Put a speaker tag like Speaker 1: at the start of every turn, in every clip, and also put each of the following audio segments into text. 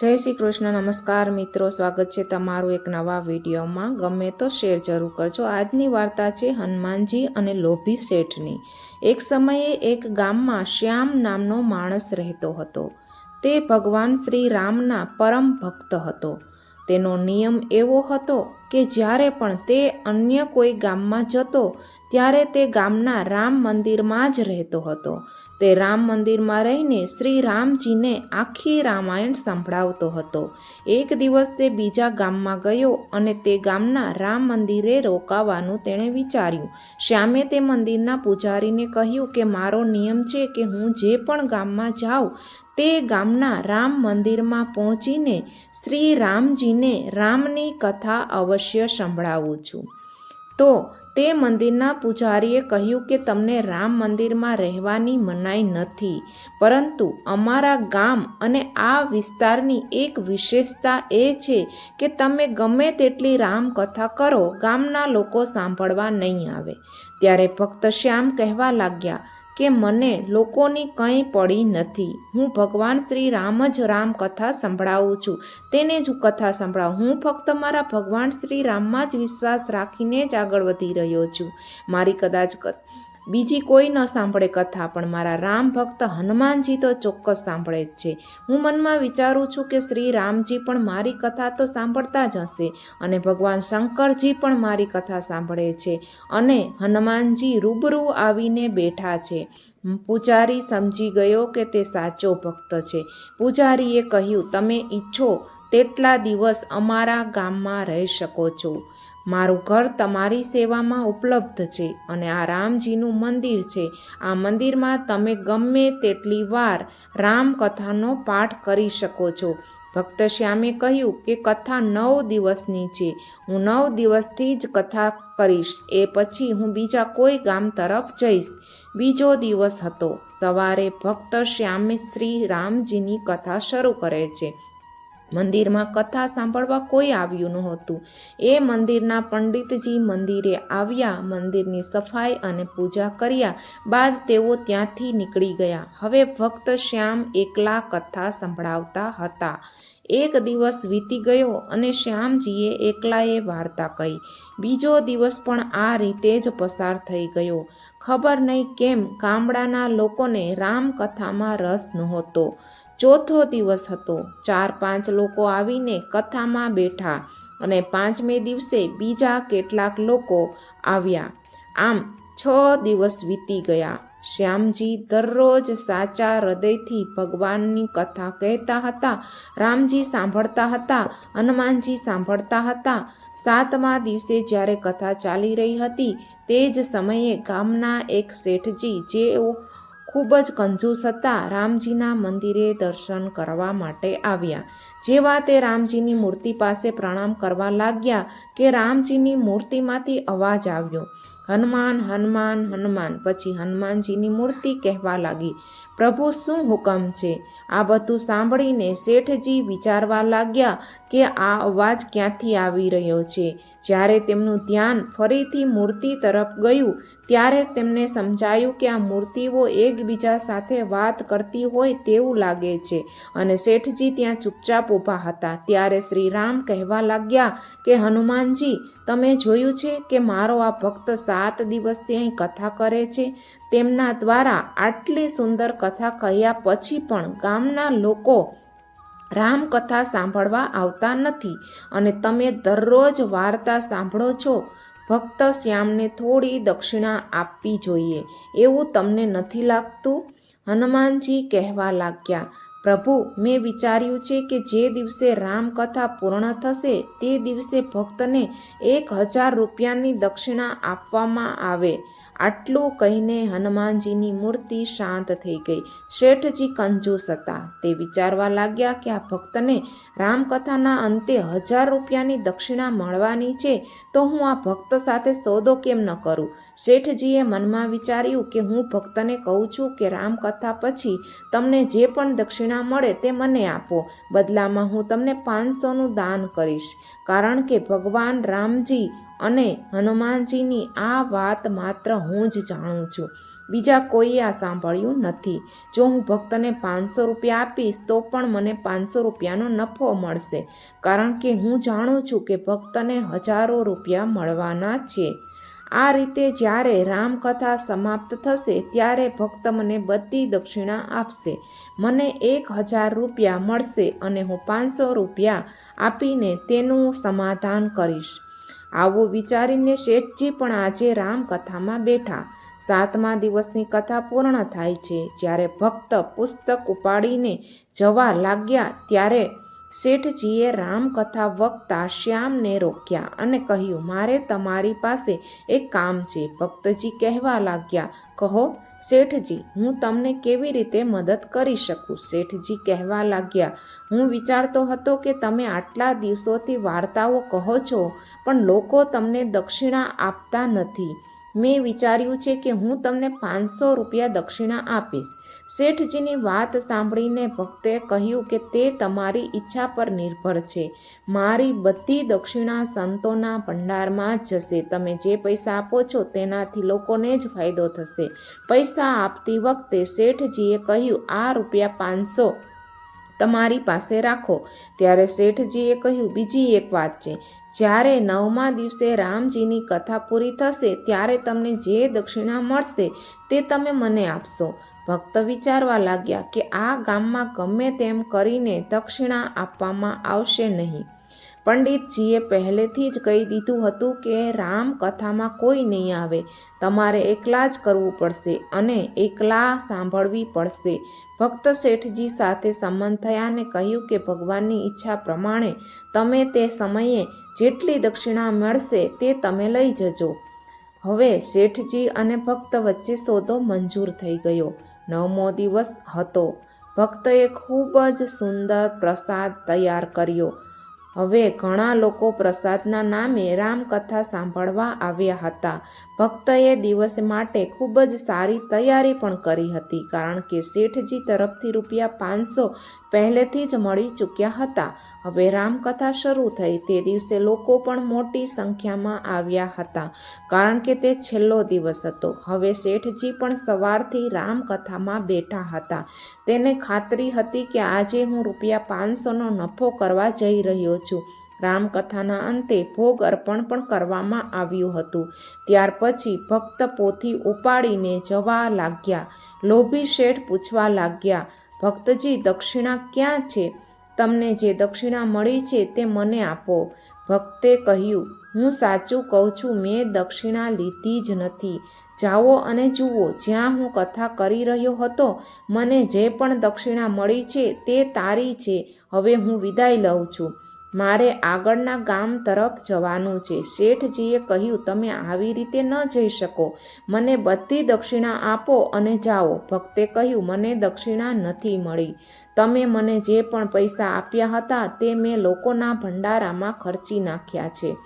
Speaker 1: જય શ્રી કૃષ્ણ, નમસ્કાર મિત્રો, સ્વાગત છે તમારું એક નવા વિડીયોમાં. ગમે તો શેર જરૂર કરજો. આજની વાર્તા છે હનુમાનજી અને લોભી શેઠની. એક સમયે એક ગામમાં શ્યામ નામનો માણસ રહેતો હતો. તે ભગવાન શ્રી રામના પરમ ભક્ત હતો. તેનો નિયમ એવો હતો કે જ્યારે પણ તે અન્ય કોઈ ગામમાં જતો, ત્યારે તે ગામના રામ મંદિરમાં જ રહેતો હતો. તે રામ મંદિરમાં રહીને શ્રી રામજીને આખી રામાયણ સંભળાવતો હતો. એક દિવસ તે બીજા ગામમાં ગયો અને તે ગામના રામ મંદિરે રોકાવાનું તેણે વિચાર્યું. શ્યામે તે મંદિરના પૂજારીને કહ્યું કે, મારો નિયમ છે કે હું જે પણ ગામમાં જાઉં, તે ગામના રામ મંદિરમાં પહોંચીને શ્રી રામજીને રામની કથા અવશ્ય સંભળાવું છું. તો તે મંદિરના પૂજારીએ કહ્યું કે તમને રામ મંદિરમાં રહેવાની મનાઈ નથી, પરંતુ અમારા ગામ અને આ વિસ્તારની એક વિશેષતા એ છે કે તમે ગમે તેટલી રામકથા કરો ગામના લોકો સાંભળવા નહીં આવે. ત્યારે ભક્ત શ્યામ કહેવા લાગ્યા કે મને લોકોની કંઈ પડી નથી. હું ભગવાન શ્રી રામ જ રામ કથા સંભળાવું છું. તેને જ કથા સંભળાવું. હું ફક્ત મારા ભગવાન શ્રી રામમાં જ વિશ્વાસ રાખીને જ આગળ વધી રહ્યો છું. મારી કદાચ બીજી કોઈ ન સાંભળે કથા, પણ મારા રામ ભક્ત હનુમાનજી તો ચોક્કસ સાંભળે જ છે. હું મનમાં વિચારું છું કે શ્રી રામજી પણ મારી કથા તો સાંભળતા જ હશે અને ભગવાન શંકરજી પણ મારી કથા સાંભળે છે અને હનુમાનજી રૂબરૂ આવીને બેઠા છે. પૂજારી સમજી ગયો કે તે સાચો ભક્ત છે. પૂજારીએ કહ્યું, તમે ઈચ્છો તેટલા દિવસ અમારા ગામમાં રહી શકો છો. મારું ઘર તમારી સેવામાં ઉપલબ્ધ છે અને આ રામજીનું મંદિર છે. આ મંદિરમાં તમે ગમે તેટલી વાર રામકથાનો પાઠ કરી શકો છો. ભક્ત શ્યામે કહ્યું કે કથા નવ દિવસની છે. હું નવ દિવસથી જ કથા કરીશ. એ પછી હું બીજા કોઈ ગામ તરફ જઈશ. બીજો દિવસ હતો. સવારે ભક્ત શ્યામે શ્રી રામજીની કથા શરૂ કરે છે. મંદિરમાં કથા સાંભળવા કોઈ આવ્યું નહોતું. એ મંદિરના પંડિતજી મંદિરે આવ્યા, મંદિરની સફાઈ અને પૂજા કર્યા બાદ તેઓ ત્યાંથી નીકળી ગયા. હવે ભક્ત શ્યામ એકલા કથા સંભળાવતા હતા. એક દિવસ વીતી ગયો અને શ્યામજીએ એકલાએ વાર્તા કહી. બીજો દિવસ પણ આ રીતે જ પસાર થઈ ગયો. ખબર નહીં કેમ ગામડાના લોકોને રામકથામાં રસ નહોતો. ચોથો દિવસ હતો. ચાર પાંચ લોકો આવીને કથામાં બેઠા અને પાંચમે દિવસે બીજા કેટલાક લોકો આવ્યા. આમ છ દિવસ વીતી ગયા. શ્યામજી દરરોજ સાચા હૃદયથી ભગવાનની કથા કહેતા હતા, રામજી સાંભળતા હતા, હનુમાનજી સાંભળતા હતા. સાતમા દિવસે જ્યારે કથા ચાલી રહી હતી, તે જ સમયે ગામના એક શેઠજી જેઓ ખૂબ જ કંજૂસ હતા રામજીના મંદિરે દર્શન કરવા માટે આવ્યા. જેવા તે રામજીની મૂર્તિ પાસે પ્રણામ કરવા લાગ્યા કે રામજીની મૂર્તિમાંથી અવાજ આવ્યો. હનુમાન હનુમાન હનુમાન. પછી હનુમાનજીની મૂર્તિ કહેવા લાગી, પ્રભુ, શું હુકમ છે? આ બધું સાંભળીને શેઠજી વિચારવા લાગ્યા કે આ અવાજ ક્યાંથી આવી રહ્યો છે? જ્યારે તેમનું ધ્યાન ફરીથી મૂર્તિ તરફ ગયું, ત્યારે તેમને સમજાયું કે આ મૂર્તિઓ એકબીજા સાથે વાત કરતી હોય તેવું લાગે છે અને શેઠજી ત્યાં ચૂપચાપ ઊભા હતા. ત્યારે શ્રીરામ કહેવા લાગ્યા કે, હનુમાનજી, તમે જોયું છે કે મારો આ ભક્ત સાત દિવસથી અહીં કથા કરે છે? તેમના દ્વારા આટલી સુંદર કથા કહ્યા પછી પણ ગામના લોકો રામકથા સાંભળવા આવતા નથી અને તમે દરરોજ વાર્તા સાંભળો છો, ભક્ત શ્યામને થોડી દક્ષિણા આપવી જોઈએ. એવું તમને નથી લાગતું? હનુમાનજી કહેવા લાગ્યા, પ્રભુ, મેં વિચાર્યું છે કે જે દિવસે રામકથા પૂર્ણ થશે, તે દિવસે ભક્તને એક હજાર રૂપિયાની દક્ષિણા આપવામાં આવે. આટલું કહીને હનુમાનજીની મૂર્તિ શાંત થઈ ગઈ. શેઠજી કંજૂસ હતા. તે વિચારવા લાગ્યા કે આ ભક્તને રામકથાના અંતે હજાર રૂપિયાની દક્ષિણા મળવાની છે, તો હું આ ભક્ત સાથે સોદો કેમ ન કરું? શેઠજીએ મનમાં વિચાર્યું કે હું ભક્તને કહું છું કે રામકથા પછી તમને જે પણ દક્ષિણા મળે તે મને આપો. બદલામાં હું તમને પાંચસોનું દાન કરીશ. કારણ કે ભગવાન રામજી અને હનુમાનજીની આ વાત માત્ર હું જ જાણું છું. બીજા કોઈએ આ સાંભળ્યું નથી. જો હું ભક્તને પાંચસો રૂપિયા આપીશ, તો પણ મને પાંચસો રૂપિયાનો નફો મળશે. કારણ કે હું જાણું છું કે ભક્તને હજારો રૂપિયા મળવાના છે. આ રીતે જ્યારે રામકથા સમાપ્ત થશે, ત્યારે ભક્ત મને બધી દક્ષિણા આપશે. મને એક હજાર રૂપિયા મળશે અને હું પાંચસો રૂપિયા આપીને તેનું સમાધાન કરીશ. આવું વિચારીને શેઠજી પણ આજે રામકથામાં બેઠા. સાતમા દિવસની કથા પૂર્ણ થાય છે. જ્યારે ભક્ત પુસ્તક ઉપાડીને જવા લાગ્યા ત્યારે શેઠજીએ રામકથા વક્તા શ્યામને રોક્યા અને કહ્યું, મારે તમારી પાસે એક કામ છે. ભક્તજી કહેવા લાગ્યા, કહો. શેઠજી, હું તમને કેવી રીતે મદદ કરી શકું? શેઠજી કહેવા લાગ્યા, હું વિચારતો હતો કે તમે આટલા દિવસોથી વાર્તાઓ કહો છો, પણ લોકો તમને દક્ષિણા આપતા નથી. મેં વિચાર્યું છે કે હું તમને પાંચસો રૂપિયા દક્ષિણા આપીશ. શેઠજીની વાત સાંભળીને ભક્તે કહ્યું કે તે તમારી ઈચ્છા પર નિર્ભર છે. મારી બધી દક્ષિણા સંતોના ભંડારમાં જશે. તમે જે પૈસા આપો છો તેનાથી લોકોને જ ફાયદો થશે. પૈસા આપતી વખતે શેઠજીએ કહ્યું, આ રૂપિયા પાંચસો તમારી પાસે રાખો. ત્યારે શેઠજીએ કહ્યું, બીજી એક વાત છે. જ્યારે નવમા દિવસે રામજીની કથા પૂરી થશે, ત્યારે તમને જે દક્ષિણા મળશે તે તમે મને આપશો. ભક્ત વિચારવા લાગ્યા કે આ ગામમાં ગમે તેમ કરીને દક્ષિણા આપવામાં આવશે નહીં. પંડિતજીએ પહેલેથી જ કહી દીધું હતું કે રામ કથામાં કોઈ નહીં આવે. તમારે એકલા જ કરવું પડશે અને એકલા સાંભળવી પડશે. ભક્ત શેઠજી સાથે સંબંધ થયાને કહ્યું કે ભગવાનની ઈચ્છા પ્રમાણે તમે તે સમયે જેટલી દક્ષિણા મળશે તે તમે લઈ જજો. હવે શેઠજી અને ભક્ત વચ્ચે સોદો મંજૂર થઈ ગયો. નવમો દિવસ હતો. ભક્તએ ખૂબ જ સુંદર પ્રસાદ તૈયાર કર્યો. હવે ઘણા લોકો પ્રસાદના નામે રામકથા સાંભળવા આવ્યા હતા. ભક્તએ દિવસ માટે ખૂબ જ સારી તૈયારી પણ કરી હતી, કારણ કે શેઠજી તરફથી રૂપિયા પાંચસો પહેલેથી જ મળી ચૂક્યા હતા. હવે રામકથા શરૂ થઈ, તે દિવસે લોકો પણ મોટી સંખ્યામાં આવ્યા હતા, કારણ કે તે છેલ્લો દિવસ હતો. હવે શેઠજી પણ સવારથી રામકથામાં બેઠા હતા. તેને ખાતરી હતી કે આજે હું રૂપિયા પાંચસોનો નફો કરવા જઈ રહ્યો છું. રામકથાના અંતે ભોગ અર્પણ પણ કરવામાં આવ્યું હતું. ત્યાર પછી ભક્ત પોથી ઉપાડીને જવા લાગ્યા. લોભી શેઠ પૂછવા લાગ્યા, ભક્તજી, દક્ષિણા ક્યાં છે? તમને જે દક્ષિણા મળી છે તે મને આપો. ભક્તે કહ્યું, હું સાચું કહું છું, મેં દક્ષિણા લીધી જ નથી. જાઓ અને જુઓ, જ્યાં હું કથા કરી રહ્યો હતો, મને જે પણ દક્ષિણા મળી છે તે તારી છે. હવે હું વિદાય લઉં છું. મારે આગળના ગામ તરફ જવાનું છે. શેઠજીએ કહ્યું, તમે આવી રીતે ન જઈ શકો. મને બધી દક્ષિણા આપો અને જાઓ. ભક્તે કહ્યું, મને દક્ષિણા નથી મળી. તમે મને જે પણ પૈસા આપ્યા હતા તે મેં લોકોના ભંડારામાં ખર્ચી નાખ્યા છે.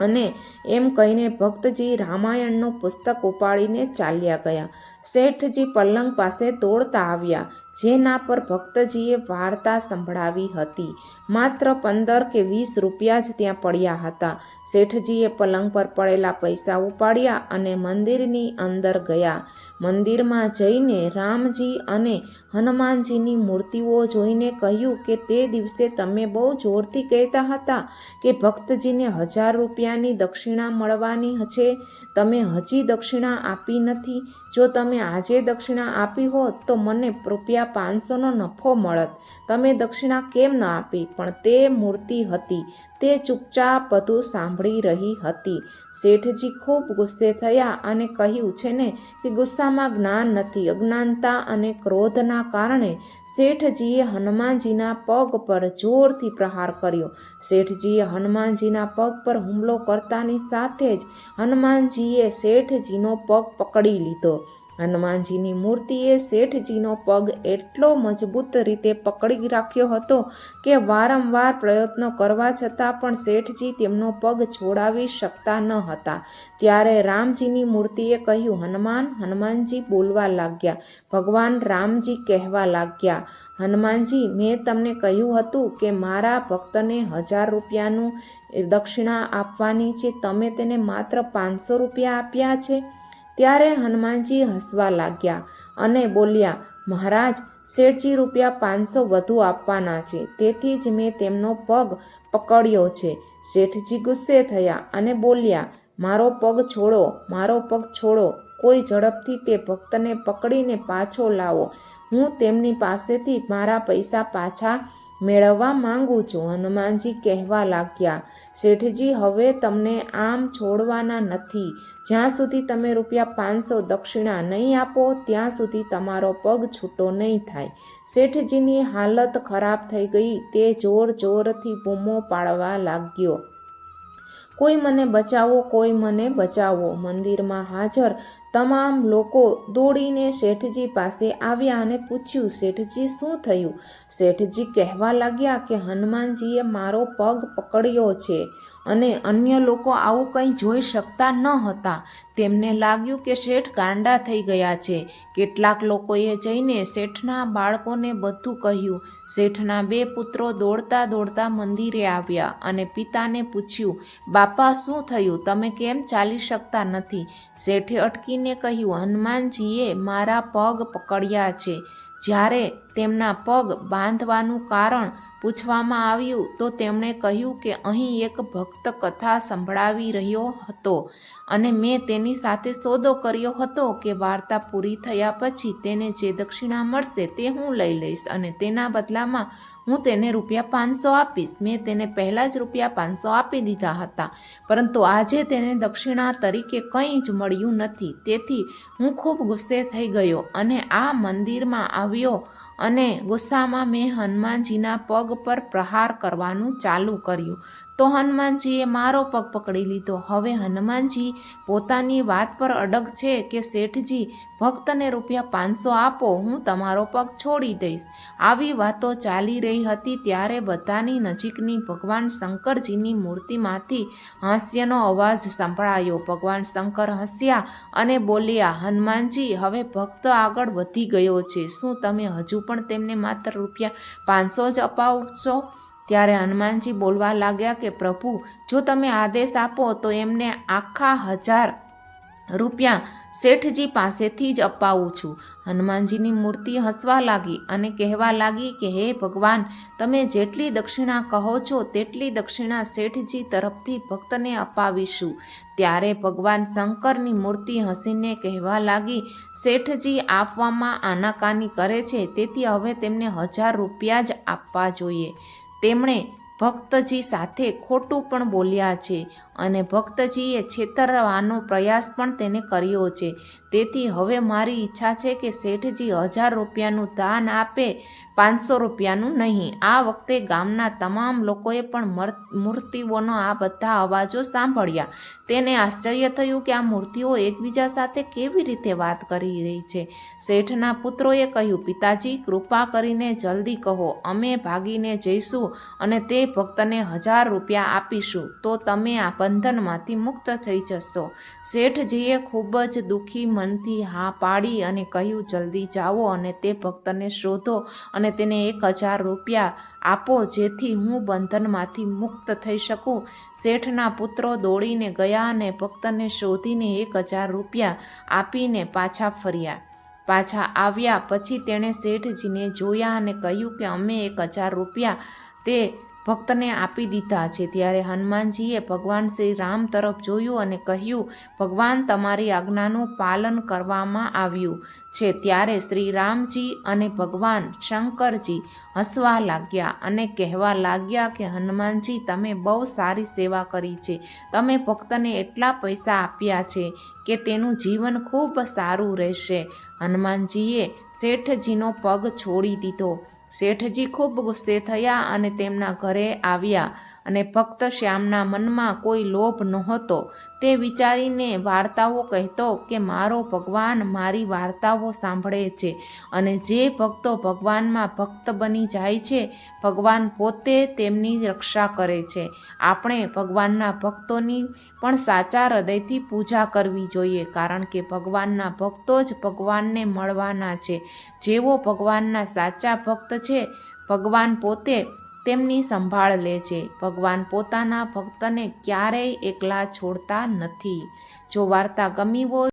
Speaker 1: અને એમ કહીને ભક્તજી રામાયણનું પુસ્તક ઉપાડીને ચાલ્યા ગયા. શેઠજી પલંગ પાસે દોડતા આવ્યા. જેના પર ભક્તજીએ વાર્તા સંભળાવી હતી. માત્ર પંદર કે વીસ રૂપિયા જ ત્યાં પડ્યા હતા. શેઠજીએ પલંગ પર પડેલા પૈસા ઉપાડ્યા અને મંદિરની અંદર ગયા. મંદિરમાં જઈને રામજી અને હનુમાનજીની મૂર્તિઓ જોઈને કહ્યું કે તે દિવસે તમે બહુ જોરથી કહેતા હતા કે ભક્તજીને હજાર રૂપિયાની દક્ષિણા મળવાની છે તમે હજી દક્ષિણા આપી નથી. જો તમે આજે દક્ષિણા આપી હોત તો મને રૂપિયા પાંચસોનો નફો મળત. તમે દક્ષિણા કેમ ન આપી? પણ તે મૂર્તિ હતી. તે ચૂપચાપ બધું સાંભળી રહી હતી. શેઠજી ખૂબ ગુસ્સે થયા અને કહ્યું છે ને કે ગુસ્સામાં જ્ઞાન નથી, અજ્ઞાનતા અને ક્રોધના કારણે શેઠજીએ હનુમાનજીના પગ પર જોરથી પ્રહાર કર્યો. શેઠજીએ હનુમાનજીના પગ પર હુમલો કરતાની સાથે જ હનુમાનજીએ શેઠજીનો પગ પકડી લીધો. હનુમાનજીની મૂર્તિએ શેઠજીનો પગ એટલો મજબૂત રીતે પકડી રાખ્યો હતો કે વારંવાર પ્રયત્નો કરવા છતાં પણ શેઠજી તેમનો પગ છોડાવી શકતા ન હતા. ત્યારે રામજીની મૂર્તિએ કહ્યું, હનુમાન, હનુમાનજી બોલવા લાગ્યા. ભગવાન રામજી કહેવા લાગ્યા. હનુમાનજી, મેં તમને કહ્યું હતું કે મારા ભક્તને હજાર રૂપિયાનું દક્ષિણા આપવાની છે. તમે તેને માત્ર પાંચસો રૂપિયા આપ્યા છે. ત્યારે હનુમાનજી હસવા લાગ્યા અને બોલ્યા, મહારાજ, શેઠજી રૂપિયા પાંચસો વધુ આપવાના છે. તેથી જ મેં તેમનો પગ પકડ્યો છે. શેઠજી ગુસ્સે થયા અને બોલ્યા, મારો પગ છોડો, મારો પગ છોડો. કોઈ ઝડપથી તે ભક્તને પકડીને પાછો લાવો. હું તેમની પાસેથી મારા પૈસા પાછા મેળવવા માંગુ છું. હનુમાનજી કહેવા લાગ્યા, શેઠજી, હવે તમને આમ છોડવાના નથી. જ્યાં સુધી તમે રૂપિયા પાંચસો દક્ષિણા નહીં આપો, ત્યાં સુધી તમારો પગ છૂટો નહીં થાય. શેઠજીની હાલત ખરાબ થઈ ગઈ, તે જોર જોરથી બૂમો પાડવા લાગ્યો. કોઈ મને બચાવો, કોઈ મને બચાવો. મંદિરમાં હાજર તમામ લોકો દોડીને શેઠજી પાસે આવ્યા અને પૂછ્યું, શેઠજી, શું થયું? શેઠજી કહેવા લાગ્યા કે, હનુમાનજીએ મારો પગ પકડ્યો છે અને અન્ય લોકો આવું કંઈ જોઈ શકતા ન હતા. તેમને લાગ્યું કે શેઠ ગાંડા થઈ ગયા છે. કેટલાક લોકોએ જઈને શેઠના બાળકોને બધું કહ્યું. શેઠના બે પુત્રો દોડતા દોડતા મંદિરે આવ્યા અને પિતાને પૂછ્યું, બાપા, શું થયું? તમે કેમ ચાલી શકતા નથી? શેઠે અટકીને કહ્યું, હનુમાનજીએ મારા પગ પકડ્યા છે. જ્યારે તેમના પગ બાંધવાનું કારણ પૂછવામાં આવ્યું તો તેમણે કહ્યું કે અહીં એક ભક્ત કથા સંભળાવી રહ્યો હતો અને મેં તેની સાથે સોદો કર્યો હતો કે વાર્તા પૂરી થયા પછી તેને જે દક્ષિણા મળશે તે હું લઈ લઈશ અને તેના બદલામાં હું તેને રૂપિયા પાંચસો આપીશ. મેં તેને પહેલાં જ રૂપિયા પાંચસો આપી દીધા હતા, પરંતુ આજે તેને દક્ષિણા તરીકે કંઈ જ મળ્યું નથી. તેથી હું ખૂબ ગુસ્સે થઈ ગયો અને આ મંદિરમાં આવ્યો અને ગુસ્સામાં મેં હનુમાનજીના પગ પર પ્રહાર કરવાનું ચાલુ કર્યું. તો હનુમાનજીએ મારો પગ પકડી લીધો. હવે હનુમાનજી પોતાની વાત પર અડગ છે કે શેઠજી, ભક્તને રૂપિયા પાંચસો આપો, હું તમારો પગ છોડી દઈશ. આવી વાતો ચાલી રહી હતી ત્યારે બધાની નજીકની ભગવાન શંકરજીની મૂર્તિમાંથી હાસ્યનો અવાજ સંભળાયો. ભગવાન શંકર હસ્યા અને બોલ્યા, હનુમાનજી, હવે ભક્ત આગળ વધી ગયો છે. શું તમે હજુ પણ તેમને માત્ર રૂપિયા પાંચસો જ અપાવશો? ત્યારે હનુમાનજી બોલવા લાગ્યા કે, પ્રભુ, જો તમે આદેશ આપો, તો એમને આખા હજાર રૂપિયા શેઠજી પાસેથી જ અપાવું છું. હનુમાનજીની મૂર્તિ હસવા લાગી અને કહેવા લાગી કે, હે ભગવાન, તમે જેટલી દક્ષિણા કહો છો, તેટલી દક્ષિણા શેઠજી તરફથી ભક્તને અપાવીશું. ત્યારે ભગવાન શંકરની મૂર્તિ હસીને કહેવા લાગી, શેઠજી આપવામાં આનાકાની કરે છે, તેથી હવે તેમને હજાર રૂપિયા જ આપવા જોઈએ. તેમણે ભક્તજી સાથે ખોટું પણ બોલ્યા છે અને ભક્તજીએ છેતરવાનો પ્રયાસ પણ તેને કર્યો છે. તેથી હવે મારી ઈચ્છા છે કે શેઠજી હજાર રૂપિયાનું દાન આપે, પાંચસો રૂપિયાનું નહીં. આ વખતે ગામના તમામ લોકોએ પણ મૂર્તિઓનો આ બધા અવાજો સાંભળ્યા. તેને આશ્ચર્ય થયું કે આ મૂર્તિઓ એકબીજા સાથે કેવી રીતે વાત કરી રહી છે. શેઠના પુત્રોએ કહ્યું, પિતાજી, કૃપા કરીને જલ્દી કહો. અમે ભાગીને જઈશું અને તે ભક્તને હજાર રૂપિયા આપીશું. તો તમે આ બંધનમાંથી મુક્ત થઈ જશો. શેઠજીએ ખૂબ જ દુઃખી મનથી હા પાડી અને કહ્યું, જલ્દી જાઓ અને તે ભક્તને શોધો અને તેને એક હજાર રૂપિયા આપો, જેથી હું બંધનમાંથી મુક્ત થઈ શકું. શેઠના પુત્રો દોડીને ગયા અને ભક્તને શોધીને એક હજાર રૂપિયા આપીને પાછા ફર્યા. પાછા આવ્યા પછી તેણે શેઠજીને જોયા અને કહ્યું કે, અમે એક હજાર રૂપિયા તે ભક્તને આપી દીધા છે. ત્યારે હનુમાનજીએ ભગવાન શ્રી રામ તરફ જોયું અને કહ્યું, ભગવાન, તમારી આજ્ઞાનું પાલન કરવામાં આવ્યું છે. ત્યારે શ્રી રામજી અને ભગવાન શંકરજી હસવા લાગ્યા અને કહેવા લાગ્યા કે, હનુમાનજી, તમે બહુ સારી સેવા કરી છે. તમે ભક્તને એટલા પૈસા આપ્યા છે કે તેનું જીવન ખૂબ સારું રહેશે. હનુમાનજીએ શેઠજીનો પગ છોડી દીધો. શેઠજી ખૂબ ગુસ્સે થયા અને તેમના ઘરે આવ્યા. અને ફક્ત શ્યામના મનમાં કોઈ લોભ નહોતો. તે વિચારીને વાર્તાઓ કહેતો કે મારો ભગવાન મારી વાર્તાઓ સાંભળે છે અને જે ભક્તો ભગવાનમાં ભક્ત બની જાય છે, ભગવાન પોતે તેમની રક્ષા કરે છે. આપણે ભગવાનના ભક્તોની પણ સાચા હૃદયથી પૂજા કરવી જોઈએ કારણ કે ભગવાનના ભક્તો જ ભગવાનને મળવાના છે. જેવો ભગવાનના સાચા ભક્ત છે, ભગવાન પોતે તેમની સંભાળ લે છે. ભગવાન પોતાના ભક્તને ક્યારેય એકલા છોડતા નથી. જો વાર્તા ગમી હોય